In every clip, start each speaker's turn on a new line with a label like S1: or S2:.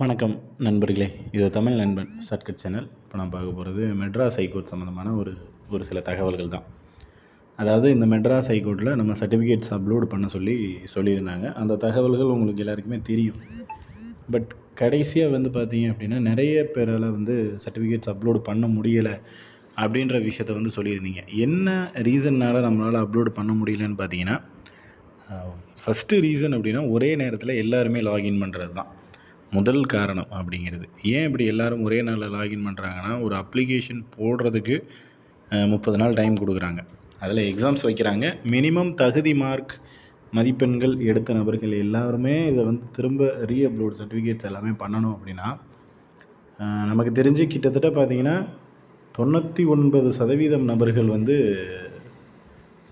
S1: வணக்கம் நண்பர்களே. இது தமிழ் நண்பன் சர்க்கட் சேனல். இப்போ நான் பார்க்க போகிறது மெட்ராஸ் ஹைகோர்ட் சம்மந்தமான ஒரு ஒரு சில தகவல்கள் தான். அதாவது இந்த மெட்ராஸ் ஹைகோர்ட்டில் நம்ம சர்டிஃபிகேட்ஸ் அப்லோட் பண்ண சொல்லி சொல்லியிருந்தாங்க. அந்த தகவல்கள் உங்களுக்கு எல்லாருக்குமே தெரியும். பட் கடைசியாக வந்து பார்த்தீங்க அப்படின்னா நிறைய பேரால் வந்து சர்டிஃபிகேட்ஸ் அப்லோடு பண்ண முடியலை அப்படின்ற விஷயத்த வந்து சொல்லியிருந்தீங்க. என்ன ரீசன்னால் நம்மளால் அப்லோடு பண்ண முடியலன்னு பார்த்தீங்கன்னா ஃபஸ்ட்டு ரீசன் அப்படின்னா ஒரே நேரத்தில் எல்லாருமே லாகின் பண்ணுறது தான் முதல் காரணம் அப்படிங்கிறது. ஏன் இப்படி எல்லாரும் ஒரே நாளில் லாகின் பண்ணுறாங்கன்னா ஒரு அப்ளிகேஷன் போடுறதுக்கு முப்பது நாள் டைம் கொடுக்குறாங்க. அதில் எக்ஸாம்ஸ் வைக்கிறாங்க. மினிமம் தகுதி மார்க் மதிப்பெண்கள் எடுத்த நபர்கள் எல்லாருமே இதை வந்து திரும்ப ரீஅப்லோட் சர்டிஃபிகேட்ஸ் எல்லாமே பண்ணணும் அப்படின்னா நமக்கு தெரிஞ்சு கிட்டத்தட்ட பார்த்திங்கன்னா தொண்ணூற்றி ஒன்பது சதவீதம் நபர்கள் வந்து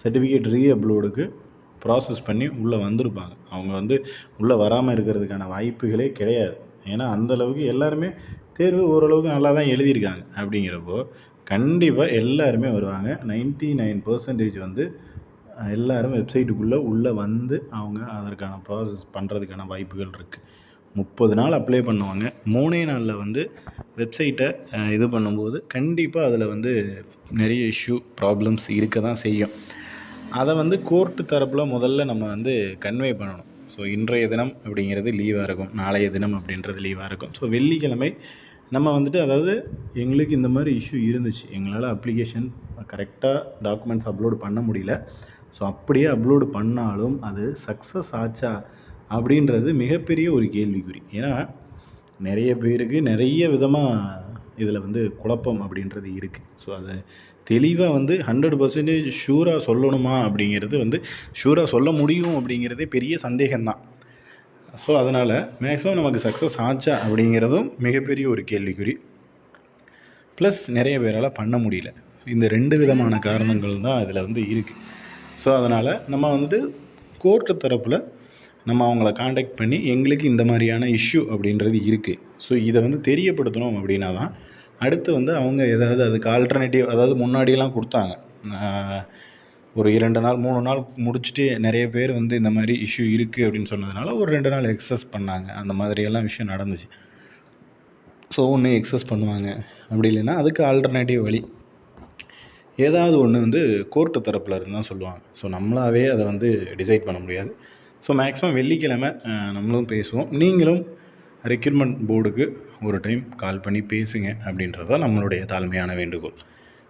S1: சர்டிஃபிகேட் ரீஅப்லோடுக்கு ப்ராசஸ் பண்ணி உள்ளே வந்திருப்பாங்க. அவங்க வந்து உள்ளே வராமல் இருக்கிறதுக்கான வாய்ப்புகளே கிடையாது. ஏன்னா அந்த அளவுக்கு எல்லாருமே தேர்வு ஓரளவுக்கு நல்லா தான் எழுதியிருக்காங்க அப்படிங்கிறப்போ கண்டிப்பாக எல்லாருமே வருவாங்க. 99% நைன் பர்சன்டேஜ் வந்து எல்லோரும் வெப்சைட்டுக்குள்ளே உள்ளே வந்து அவங்க அதற்கான ப்ராசஸ் பண்ணுறதுக்கான வாய்ப்புகள் இருக்குது முப்பது நாள் அப்ளை பண்ணுவாங்க. மூணே நாளில் வந்து வெப்சைட்டை இது பண்ணும்போது கண்டிப்பாக அதில் வந்து நிறைய இஷ்யூ ப்ராப்ளம்ஸ் இருக்க தான் செய்யும். அதை வந்து கோர்ட்டு தரப்பில் முதல்ல நம்ம வந்து கன்வே பண்ணணும். ஸோ இன்றைய தினம் அப்படிங்கிறது லீவாக இருக்கும். நாளைய தினம் அப்படின்றது லீவாக இருக்கும். ஸோ வெள்ளிக்கிழமை நம்ம வந்துட்டு அதாவது எங்களுக்கு இந்த மாதிரி இஷ்யூ இருந்துச்சு. எங்களால் அப்ளிகேஷன் கரெக்டாக டாக்குமெண்ட்ஸ் அப்லோடு பண்ண முடியல. ஸோ அப்படியே அப்லோடு பண்ணாலும் அது சக்ஸஸ் ஆச்சா அப்படின்றது மிகப்பெரிய ஒரு கேள்விக்குறி. ஏன்னா நிறைய பேருக்கு நிறைய விதமாக இதில் வந்து குழப்பம் அப்படின்றது இருக்குது ஸோ அதை தெளிவாக வந்து ஹண்ட்ரட் பர்சன்டேஜ் ஷூராக சொல்லணுமா அப்படிங்கிறது வந்து ஷூராக சொல்ல முடியும் அப்படிங்கிறதே பெரிய சந்தேகம்தான். ஸோ அதனால் மேக்ஸிமம் நமக்கு சக்ஸஸ் ஆச்சா அப்படிங்கிறதும் மிகப்பெரிய ஒரு கேள்விக்குறி. ப்ளஸ் நிறைய பேரால் பண்ண முடியல. இந்த ரெண்டு விதமான காரணங்கள் தான் இதில் வந்து இருக்குது ஸோ அதனால் நம்ம வந்து கோர்ட்டு தரப்பில் நம்ம அவங்கள காண்டாக்ட் பண்ணி எங்களுக்கு இந்த மாதிரியான இஷ்யூ அப்படின்றது இருக்குது ஸோ இதை வந்து தெரியப்படுத்தணும் அப்படின்னா தான் அடுத்து வந்து அவங்க ஏதாவது அதுக்கு ஆல்டர்னேட்டிவ் அதாவது முன்னாடிலாம் கொடுத்தாங்க. ஒரு இரண்டு நாள் மூணு நாள் முடிச்சுட்டு நிறைய பேர் வந்து இந்த மாதிரி இஷ்யூ இருக்குது அப்படின்னு சொன்னதுனால ஒரு ரெண்டு நாள் எக்ஸஸ் பண்ணாங்க. அந்த மாதிரியெல்லாம் விஷயம் நடந்துச்சு. ஸோ ஒன்று எக்ஸஸ் பண்ணுவாங்க. அப்படி இல்லைன்னா அதுக்கு ஆல்டர்னேட்டிவ் வழி. ஏதாவது ஒன்று வந்து கோர்ட்டு தரப்பில் இருந்தால் சொல்லுவாங்க. ஸோ நம்மளாவே அதை வந்து டிசைட் பண்ண முடியாது. ஸோ மேக்ஸிமம் வெள்ளிக்கிழமை நம்மளும் பேசுவோம். நீங்களும் ரெக்யூர்மெண்ட் போர்டுக்கு ஒரு டைம் கால் பண்ணி பேசுங்க அப்படின்றது தான் நம்மளுடைய தாழ்மையான வேண்டுகோள்.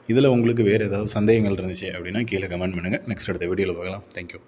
S1: இதில் உங்களுக்கு வேறு ஏதாவது சந்தேகங்கள் இருந்துச்சு அப்படின்னா கீழே கமெண்ட் பண்ணுங்கள் நெக்ஸ்ட் அடுத்த வீடியோவில் பார்க்கலாம். தேங்க்யூ